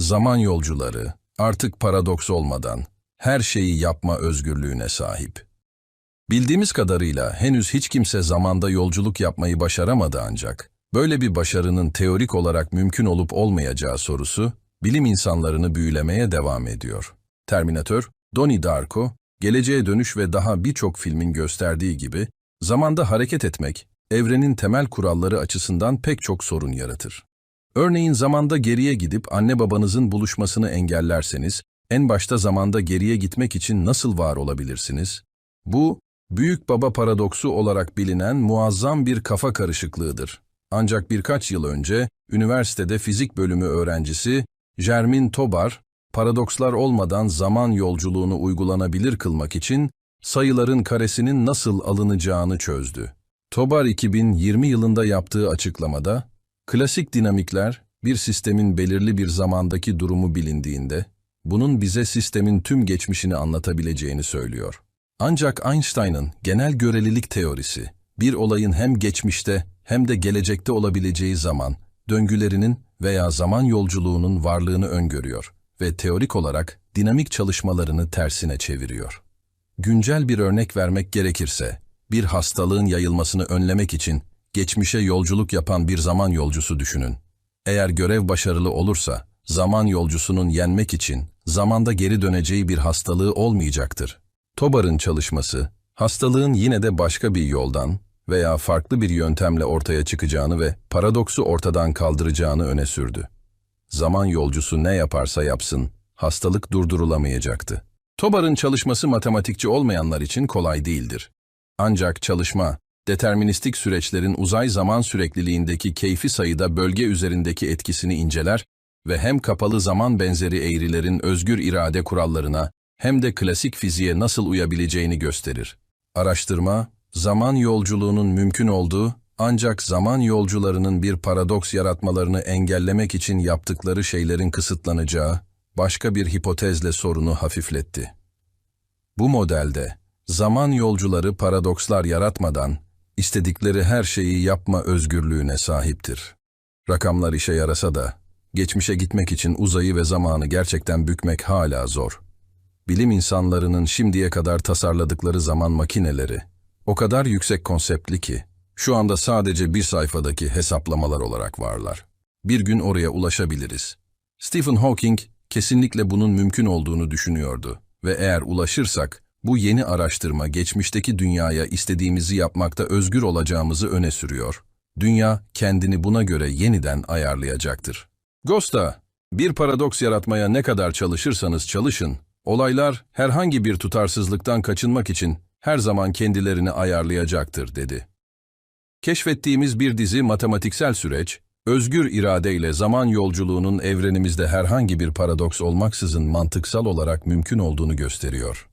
zaman yolcuları artık paradoks olmadan her şeyi yapma özgürlüğüne sahip. Bildiğimiz kadarıyla henüz hiç kimse zamanda yolculuk yapmayı başaramadı ancak böyle bir başarının teorik olarak mümkün olup olmayacağı sorusu bilim insanlarını büyülemeye devam ediyor. Terminator, Donnie Darko, Geleceğe Dönüş ve daha birçok filmin gösterdiği gibi zamanda hareket etmek evrenin temel kuralları açısından pek çok sorun yaratır. Örneğin zamanda geriye gidip anne babanızın buluşmasını engellerseniz, en başta zamanda geriye gitmek için nasıl var olabilirsiniz? Bu, büyük baba paradoksu olarak bilinen muazzam bir kafa karışıklığıdır. Ancak birkaç yıl önce, üniversitede fizik bölümü öğrencisi Jermin Tobar, paradokslar olmadan zaman yolculuğunu uygulanabilir kılmak için sayıların karesinin nasıl alınacağını çözdü. Tobar 2020 yılında yaptığı açıklamada, klasik dinamikler bir sistemin belirli bir zamandaki durumu bilindiğinde, bunun bize sistemin tüm geçmişini anlatabileceğini söylüyor. Ancak Einstein'ın genel görelilik teorisi, bir olayın hem geçmişte hem de gelecekte olabileceği zaman, döngülerinin veya zaman yolculuğunun varlığını öngörüyor ve teorik olarak dinamik çalışmalarını tersine çeviriyor. Güncel bir örnek vermek gerekirse, bir hastalığın yayılmasını önlemek için geçmişe yolculuk yapan bir zaman yolcusu düşünün. Eğer görev başarılı olursa, zaman yolcusunun yenmek için zamanda geri döneceği bir hastalığı olmayacaktır. Tobar'ın çalışması, hastalığın yine de başka bir yoldan veya farklı bir yöntemle ortaya çıkacağını ve paradoksu ortadan kaldıracağını öne sürdü. Zaman yolcusu ne yaparsa yapsın, hastalık durdurulamayacaktı. Tobar'ın çalışması matematikçi olmayanlar için kolay değildir. Ancak çalışma, deterministik süreçlerin uzay zaman sürekliliğindeki keyfi sayıda bölge üzerindeki etkisini inceler ve hem kapalı zaman benzeri eğrilerin özgür irade kurallarına hem de klasik fiziğe nasıl uyabileceğini gösterir. Araştırma, zaman yolculuğunun mümkün olduğu ancak zaman yolcularının bir paradoks yaratmalarını engellemek için yaptıkları şeylerin kısıtlanacağı başka bir hipotezle sorunu hafifletti. Bu modelde zaman yolcuları paradokslar yaratmadan istedikleri her şeyi yapma özgürlüğüne sahiptir. Rakamlar işe yarasa da geçmişe gitmek için uzayı ve zamanı gerçekten bükmek hala zor. Bilim insanlarının şimdiye kadar tasarladıkları zaman makineleri o kadar yüksek konseptli ki şu anda sadece bir sayfadaki hesaplamalar olarak varlar. Bir gün oraya ulaşabiliriz. Stephen Hawking kesinlikle bunun mümkün olduğunu düşünüyordu ve eğer ulaşırsak bu yeni araştırma geçmişteki dünyaya istediğimizi yapmakta özgür olacağımızı öne sürüyor. Dünya kendini buna göre yeniden ayarlayacaktır. Gosta, bir paradoks yaratmaya ne kadar çalışırsanız çalışın, olaylar herhangi bir tutarsızlıktan kaçınmak için her zaman kendilerini ayarlayacaktır, dedi. Keşfettiğimiz bir dizi matematiksel süreç, özgür iradeyle zaman yolculuğunun evrenimizde herhangi bir paradoks olmaksızın mantıksal olarak mümkün olduğunu gösteriyor.